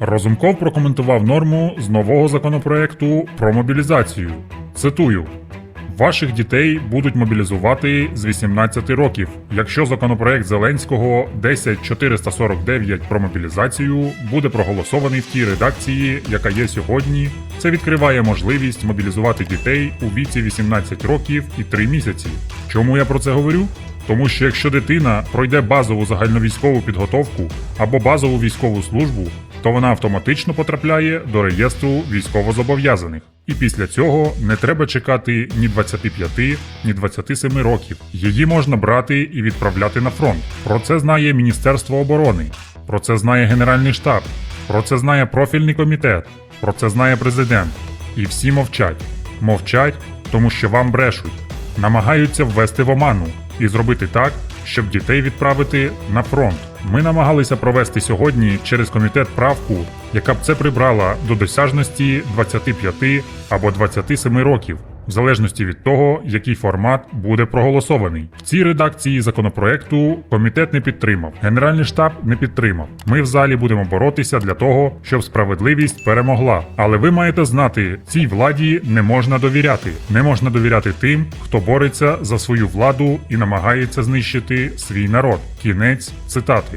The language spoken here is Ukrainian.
Розумков прокоментував норму з нового законопроекту про мобілізацію. Цитую. Ваших дітей будуть мобілізувати з 18 років. Якщо законопроект Зеленського 10449 про мобілізацію буде проголосований в тій редакції, яка є сьогодні, це відкриває можливість мобілізувати дітей у віці 18 років і 3 місяці. Чому я про це говорю? Тому що якщо дитина пройде базову загальновійськову підготовку або базову військову службу, то вона автоматично потрапляє до реєстру військовозобов'язаних. І після цього не треба чекати ні 25, ні 27 років. Її можна брати і відправляти на фронт. Про це знає Міністерство оборони, про це знає Генеральний штаб, про це знає профільний комітет, про це знає президент. І всі мовчать. Мовчать, тому що вам брешуть намагаються ввести в оману і зробити так, щоб дітей відправити на фронт. Ми намагалися провести сьогодні через комітет правку, яка б це прибрала до досяжності 25 або 27 років, в залежності від того, який формат буде проголосований. В цій редакції законопроекту комітет не підтримав, Генеральний штаб не підтримав. Ми в залі будемо боротися для того, щоб справедливість перемогла. Але ви маєте знати, цій владі не можна довіряти. Не можна довіряти тим, хто бореться за свою владу і намагається знищити свій народ. Кінець цитати.